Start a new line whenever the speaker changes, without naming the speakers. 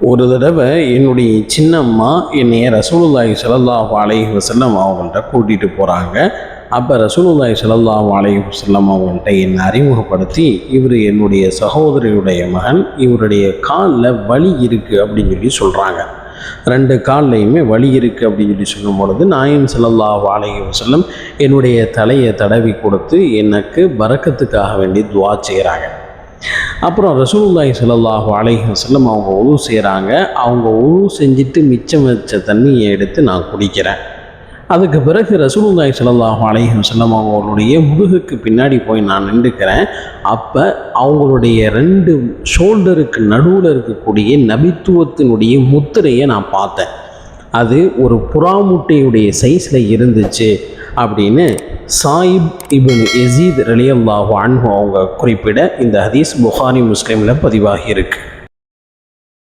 ஒரு தடவை என்னுடைய சின்னம்மா என்னைய ரசூலுல்லாஹி சலல்லாஹ் அலைஹி வசல்லம் அவங்கள்ட்ட கூட்டிகிட்டு போகிறாங்க அப்போ ரசூலுல்லாஹி சலல்லாஹ் அலைஹி வசல்லம் அவங்கள்ட்ட என்னை அறிமுகப்படுத்தி இவர் என்னுடைய சகோதரியுடைய மகன் இவருடைய காலில் வலி இருக்குது அப்படின்னு சொல்லி சொல்கிறாங்க ரெண்டு கால்லையுமே வலி இருக்குது அப்படின்னு சொல்லி சொல்லும் பொழுது நாயம் ஸல்லல்லாஹு வாழைய வஸல்லம் என்னுடைய தலையை தடவி கொடுத்து எனக்கு பறக்கத்துக்காக வேண்டி துவா செய்கிறாங்க அப்புறம் ரசூல்லாய் ஸல்லல்லாஹு அலைஹி செல்லம் அவங்க உழு செய்கிறாங்க அவங்க உழு செஞ்சுட்டு மிச்சம் வச்ச தண்ணியை எடுத்து நான் குடிக்கிறேன். அதுக்கு பிறகு ரசூலுல்லாஹி ஸல்லல்லாஹு அலைஹி செல்லம் அவங்களுடைய முதுகுக்கு பின்னாடி போய் நான் நின்றுக்கிறேன். அப்போ அவங்களுடைய ரெண்டு ஷோல்டருக்கு நடுவில் இருக்கக்கூடிய நபித்துவத்தினுடைய முத்திரையை நான் பார்த்தேன். அது ஒரு புறாமுட்டையுடைய சைஸில் இருந்துச்சு அப்படின்னு சாயிப் இபின் எசீத் ரலியல்லாஹு அன்ஹு அவங்க குறிப்பிட இந்த ஹதீஸ் புகாரி முஸ்லீமில் பதிவாகி இருக்குது